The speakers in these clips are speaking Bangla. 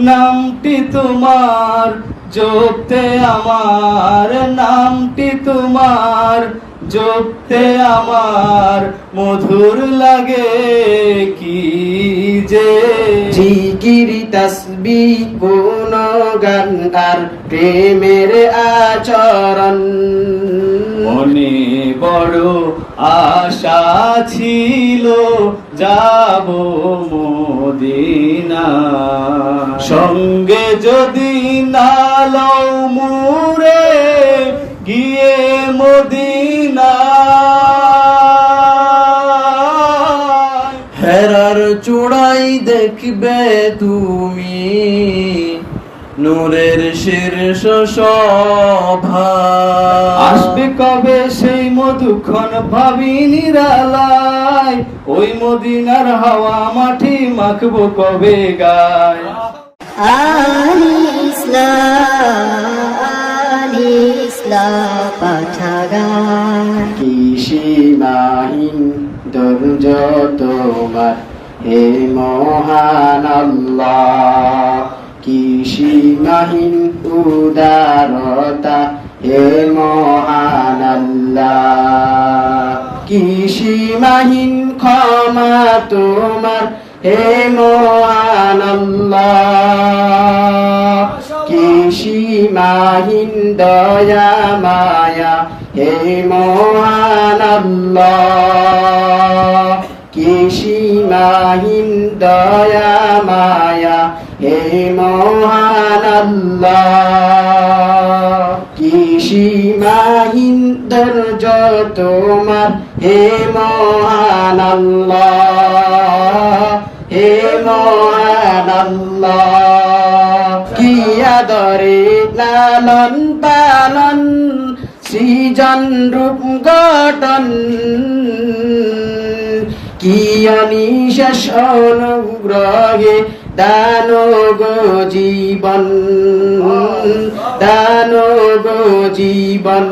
নামটি তোমার জপতে আমার। নামটি তোমার জপতে আমার। মধুর লাগে কি যে? জিগিরি তসবি কোন গান আর প্রেমের আচরণ। মনে বড় আশা ছিল, যাব মদিনা। সঙ্গে যদি নালও মুরে গিয়ে মদিনা। হেরার চূড়াই দেখবে তুমি নূরের শীর্ষ শোভা আসবে কবে সেই মধুক্ষণ ভাবি নিরালায়? ওই মদিনার হাওয়া মাটি মাখবো কবে গায়? পাঠাগার। কি সীমাহীন তোমার হে মহান আল্লাহ। কি উদারতা হে মহান আল্লাহ ক্ষমা তোমার হে মহান আল্লাহ দয়া মায়া হে মহান আল্লাহ দয়া মায়া হে মহান আল্লাহ কি সীমাহীন তোমার হে মহান আল্লাহ, হে মহান আল্লাহ কি লালন পালন, সৃজন রূপ গঠন কি অনিশেষ অনুগ্রহে দান গো জীবন, দান গো জীবন।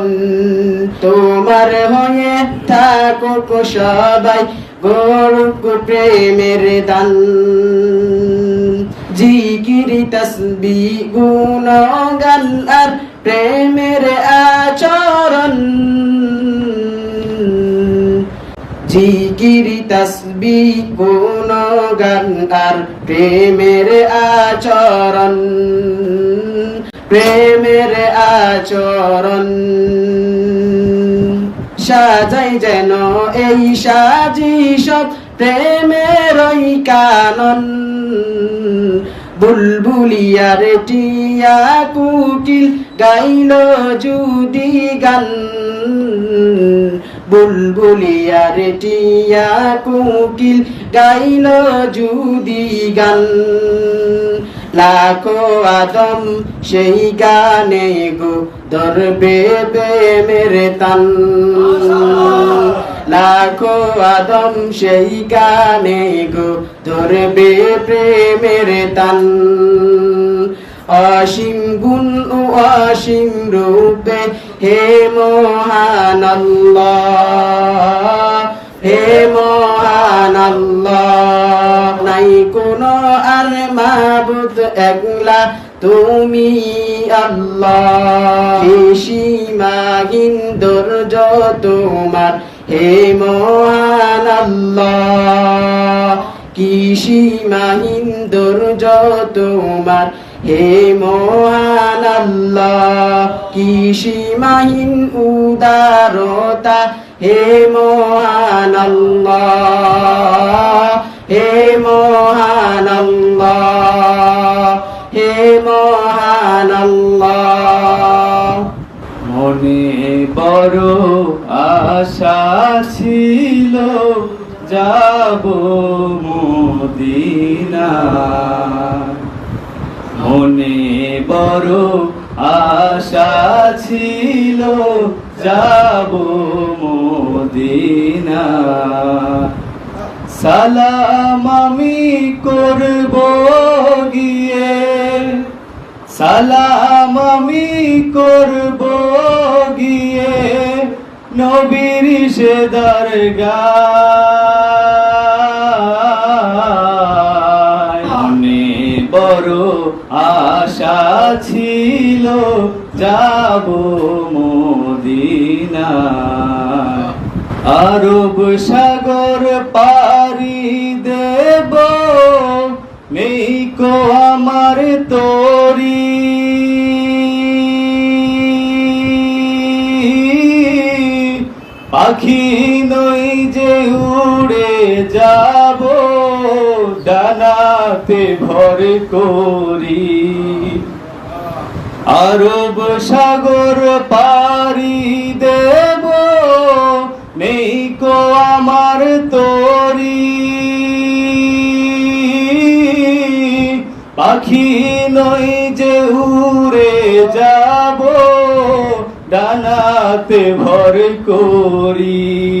তোমার হয়ে থাকুক সবাই গরুক প্রেমের দান। জিকিরি, তসবি গুণ গান আর প্রেমের আচরণ। জিকিরি, তসবি, গুণ গান প্রেমের আচরণ প্রেমের আচরণ। সাজাই যেন এই সাজি সব প্রেমের কানন, বুলবুলিয়ার টিয়া কুকিল গাইল জুদি গান। বুলবুলিয়ার টিয়া কুকিল গাইল জুদি গান। লাখো আদম সেই গানে গো ধরবে মেরে তান লাখো আদম সেই গানে গো ধরবে প্রেমের তান অসীম গুণ ও অসীম রূপে হে মহান হে মহান নাই কোনো আর মাবুদ একলা তুমি আল্লাহ। সীমাহীন দর্জ তোমার, হে মহান কি সীমাহীন তোমার হে মহান আল্লাহ কি সীমাহীন উদারতা। হে মহান হে মহান হে মহান মনে বড় আশা ছিল, যাব মদিনা মনে বড় আশা ছিল, যাব মদিনা। সালাম আমি করব গিয়ে, সালাম আমি করব গিয়ে, নবীর সে দরগায়। বড় আশা ছিল যাব মদিনা আরব সাগর পারি দেব নেই কো আমার তোরি। পাখি ডানাতে ভর করি। আরব সাগর পারি দেব নেই কো আমার তোরি। পাখি নই যে উড়ে যাব, ডানাতে ভর করি।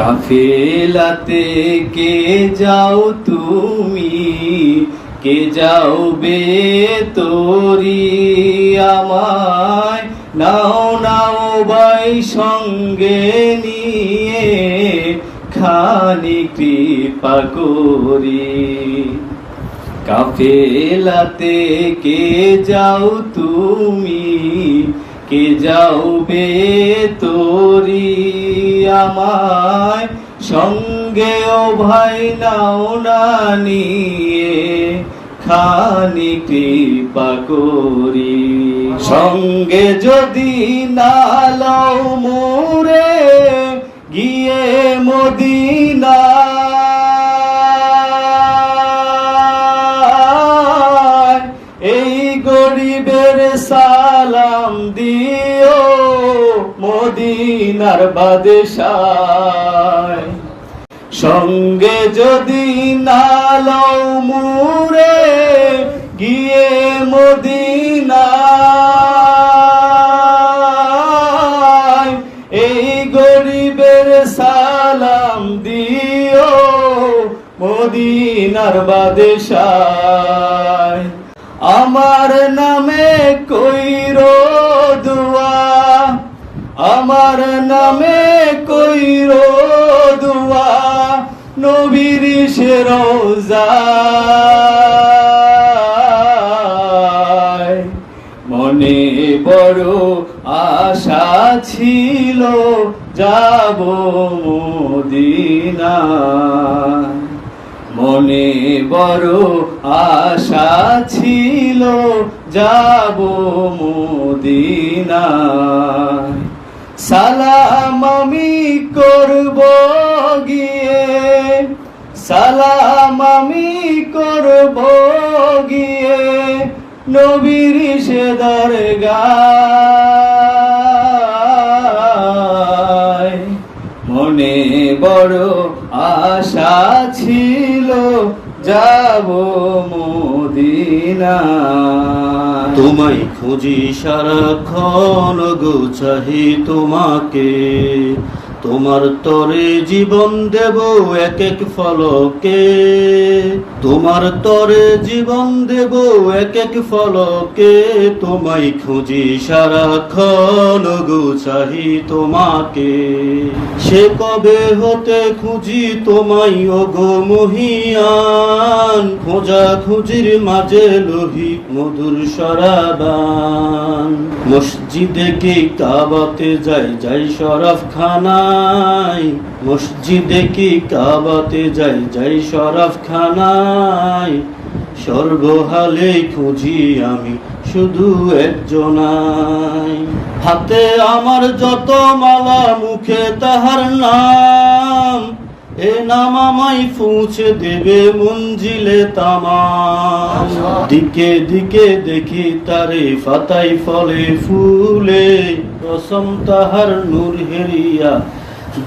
কাফেলাতে কে যাও তুমি? কে যাও বে তোরি আমায়? নাও নাও বাই সঙ্গে নিয়ে খানি কৃপা করি। কাফেলাতে কে যাও তুমি? কে যাও বে তোরি আমায়? সঙ্গে ও ভাই নাও না নিয়ে খানি কৃপা করি। সঙ্গে যদি না লও মোরে, গিয়ে মদিনা মদিনার বাদশায়। সঙ্গে যদি না লও মুরে গিয়ে মদিনায়। এই গরিবের সালাম দিও মদিনার বাদশায়। আমার নামে কইর দুয়া। আমার নামে কইর দুয়া, নবীর সে মনে বড় আশা ছিল, যাব মদিনায়। মনে বড় আশা ছিল, যাব মদিনায়। সালাম আমি করব গিয়ে। সালাম আমি করব গিয়ে নবীর সে দরগায়। মনে বড় আশা ছিল, যাব মদিনা তোমায় খুঁজি সারাক্ষণ গো চাহি তোমাকে। তোমার তরে জীবন দেব এক এক ফলকে। তোমার তরে জীবন দেব এক এক ফলকে। তোমায় খুঁজি সারাক্ষণ গো চাহি তোমাকে। সে কবে হতে খুঁজি তোমায় ও গো মহিয়ান? খোঁজা খুঁজির মাঝে লোহি মধুর সরাবান। মসজিদে কি কাবাতে যাই যাই শরফ মসজিদে কি কাবাতে যাই? যাই শরফ সর্বহালে খুঁজি আমি শুধু একজনাই। হাতে আমার যত মালা, মুখে তাহার নাম। এ নাম আমায় পৌঁছে দেবে মঞ্জিলে তামাম। দিকে দিকে দেখি তারে ফাতাই ফলে ফুলে। রসম তাহার নূর হেরিয়া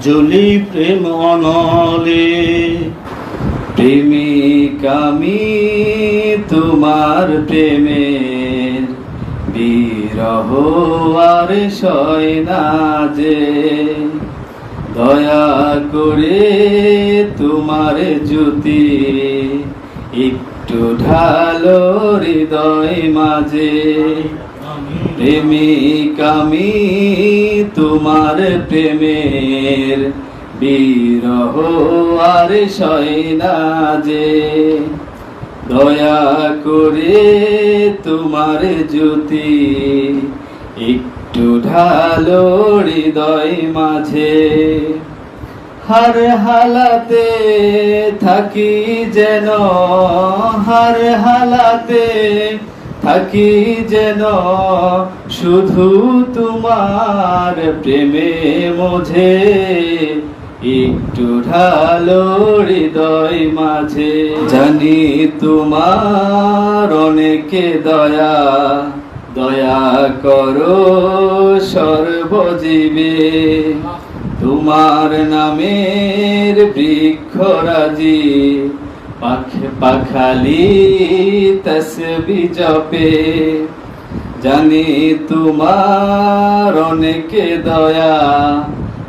জলি প্রেম অনলে। প্রেমিক আমি তোমার প্রেমের বিরহ আর যে। দয়া করে তোমার জ্যোতি একটু ঢালো হৃদয় মাঝে। প্রেমিক আমি তোমার প্রেমের বিরহ আর যে। দয়া করে তোমার জ্যোতি একটু ঢালো হৃদয় মাঝে। হার হালাতে থাকি যেন, হার হালাতে থাকি যেন শুধু তোমার প্রেমে মোঝে, একটু ঢালো হৃদয় মাঝে। জানি তোমার অনেকে দয়া দয়া করো সর্বজীবে। তোমার নামের বৃক্ষরাজি পাখ পাখালি তসবি জপে। জানি তোমার অনেকে দয়া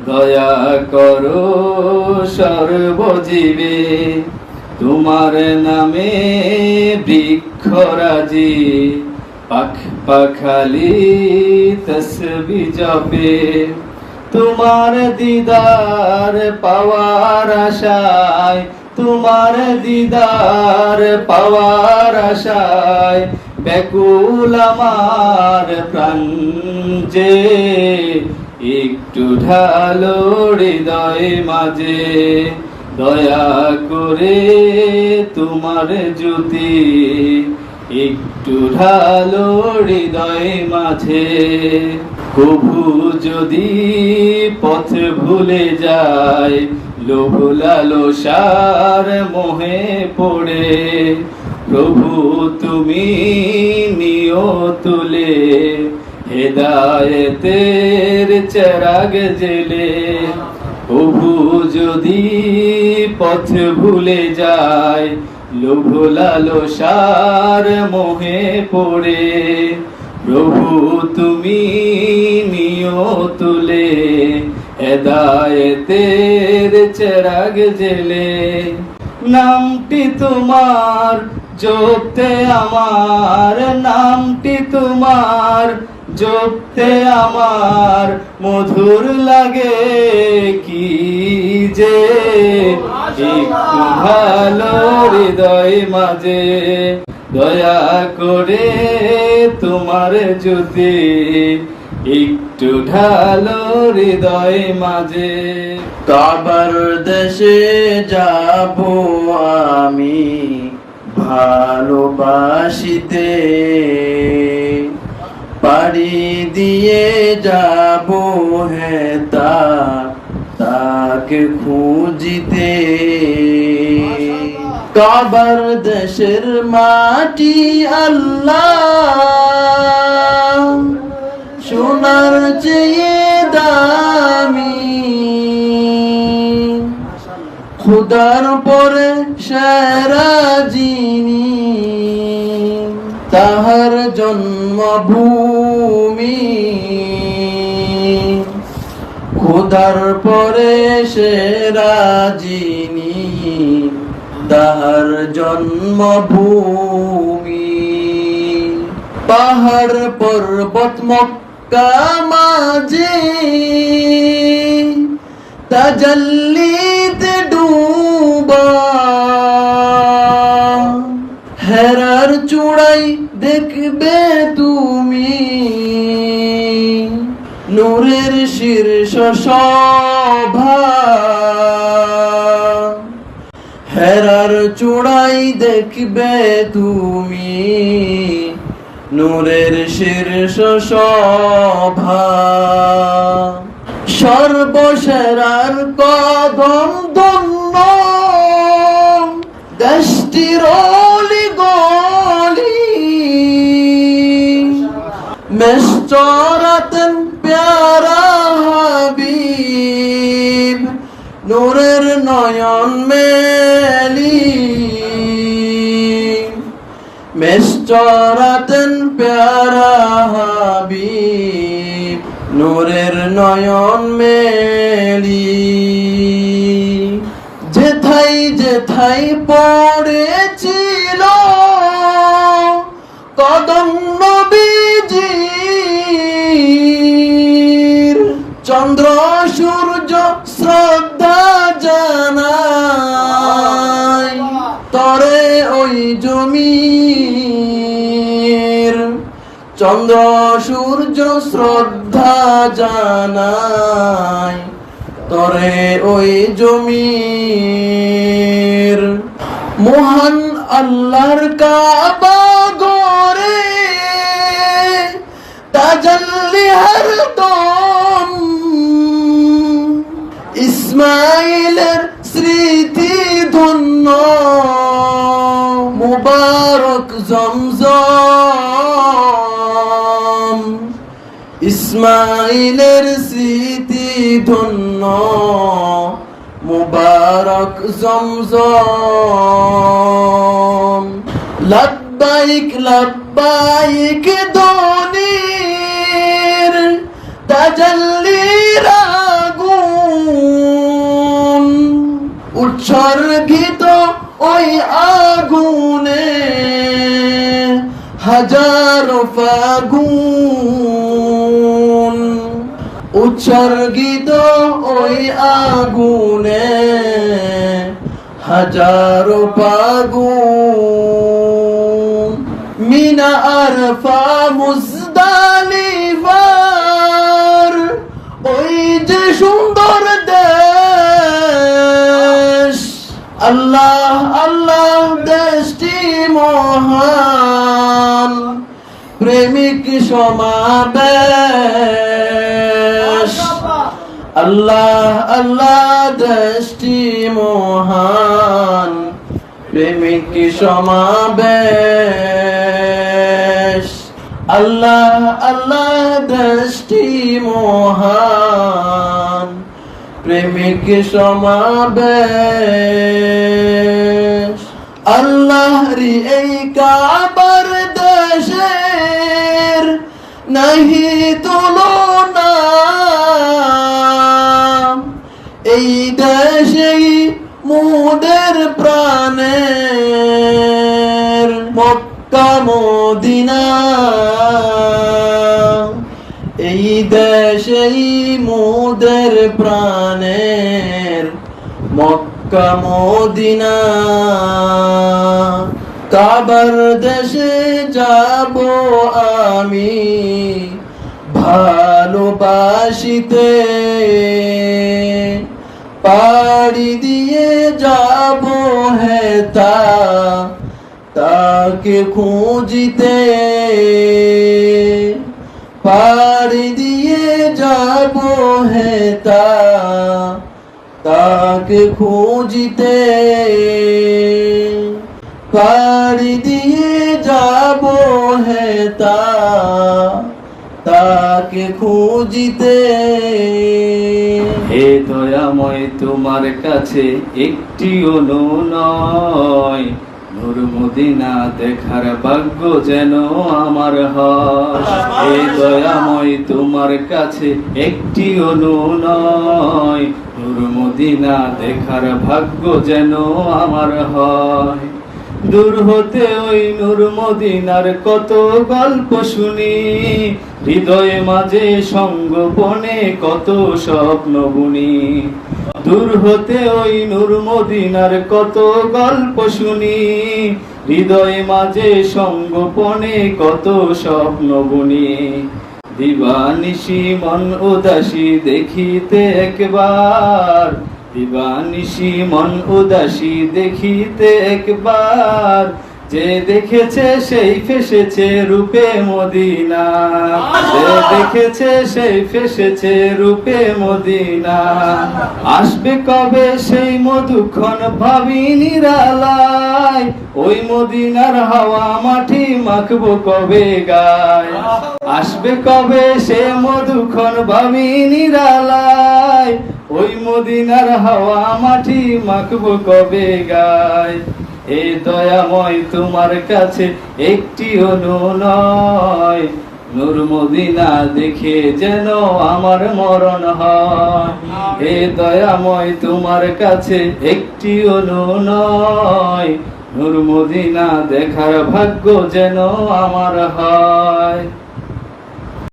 দয়া করো সর্বজীবে। তোমার নামে বৃক্ষরাজি পাখ পাখালি তসবি জপে। তোমার দিদার পাওয়ার আশায় তোমার দিদার পাওয়ার আশায় ব্যাকুল আমার প্রাণ যে একটু ঢালো হৃদয় মাঝে, দয়া করে তোমার জ্যোতি একটু ঢালো হৃদয় মাঝে। কভু যদি পথ ভুলে যায় লোভ লালসার মোহে পড়ে। প্রভু, তুমি নিও তুলে। হেদায়েতের চেরাগ জেলে। প্রভু, যদি পথ ভুলে যায় লোভ লালসার মোহে পড়ে। প্রভু, তুমি নিও তুলে। হেদায়েতের চেরাগ জেলে। নামটি তোমার, জপতে আমার। নামটি তোমার, জপতে আমার। মধুর লাগে কি যে? ভালো হৃদয় মাঝে। দয়া করে তোমার জ্যোতি। একটু ঢালো হৃদয় মাঝে। কাবার দেশে যাব আমি ভালোবাসিতে। পাড়ি দিয়ে যাব হেতা তাকে খুঁজিতে। কাবার দেশের মাটি আল্লাহ। সোনার চেয়ে দামি। খুদার পরে সেরা যিনি, তাহার জন্মভূমি। খুদার পরে সেরা যিনি, তাহার জন্মভূমি। পাহাড় পর্বত মক্কা মাঝে তাজল্লিতে ডুবা হেরার চূড়াই দেখবে তুমি নূরের শীর্ষ শোভা হেরার চূড়াই দেখবে তুমি নূরের শীর্ষ শোভা সর্বসেরার কদম দন্য দেশটির গলি। মেশরাতেন প্যারা হাবিব। নূরের নয়ন মেলি। মেশরাতেন প্যারা হাবিব নূরের নয়ন মেলি। যেথাই যেথাই পড়েছিল চন্দ্র সূর্য শ্রদ্ধা জানাই তরে ওই জমির। মহান আল্লাহর কাবা গোরে তাজাল্লি হরদম ইসমাইলের স্মৃতি ধন্য ইসমাইলের স্মৃতি ধন্য। মুবারক জমজম। লব্বাইক লব্বাইক দনির তাজাল্লির আগুন। উৎসর্গিত ওই আগুনে হাজার ফাগুন উৎসর্গিত ওই আগুনে, হাজার ফাগুন। মিনা আরফা মুজদালিফার ওই যে সুন্দর দেশ। আল্লাহ আল্লাহ দেশটি মহান। প্রেমিক সমাবেশ আল্লাহ আল্লাহ দেশটি মহান। প্রেমিক সমাবেশ আল্লাহ আল্লাহ দেশটি মহান। প্রেমিক সমাবেশ আল্লাহরি এই কাবার নাহি তুলনা এই দেশেই মুদের প্রাণের মক্কা মদিনা। এই দেশেই মুদের প্রাণের মক্কা মদিনা। কাবার দেশে যাব আমি ভালোবাসিতে। পাড়ি দিয়ে যাব হেতা তাকে খুঁজিতে। পাড়ি দিয়ে যাব হেতা তাকে খুঁজিতে। পাড়ি দিয়ে যাব হেতা তাকে খুঁজিতে। হে দয়াময়, তোমার কাছে একটি অনু নয়। নূর মদিনা দেখার ভাগ্য যেন আমার হয়। হে দয়াময়, তোমার কাছে একটি অনু নয়। নূর মদিনা দেখার ভাগ্য যেন আমার হয়। দূর হতে ওই নূর মদিনার কত গল্প শুনি। হৃদয়ে মাঝে সঙ্গোপনে কত স্বপ্ন বুনি দূর হতে ওই নূর মদিনার কত গল্প শুনি। হৃদয়ে মাঝে সঙ্গোপনে কত স্বপ্ন বুনি দিবানিশি মন উদাসী দেখিতে একবার দিবানিশি মন উদাসী দেখিতে একবার। যে দেখেছে সেই ফেসেছে রূপে মদিনা। যে দেখেছে সেই ফেসেছে রূপে মদিনা। আসবে কবে সেই মধুক্ষণ ভাবি নিরালায়। ওই মদিনার হাওয়া মাটি মাখবো কবে গায়। আসবে কবে সে মধুক্ষণ ভাবি নিরালায়। ওই মদিনার হাওয়া মাটি মাখবো কবে গায়। হে দয়াময় তোমার কাছে একটি অনু নয়। নূর মদিনা দেখে যেন আমার মরণ হয়। হে দয়াময় তোমার কাছে একটি অনু নয়। নূর মদিনা দেখার ভাগ্য যেন আমার হয়।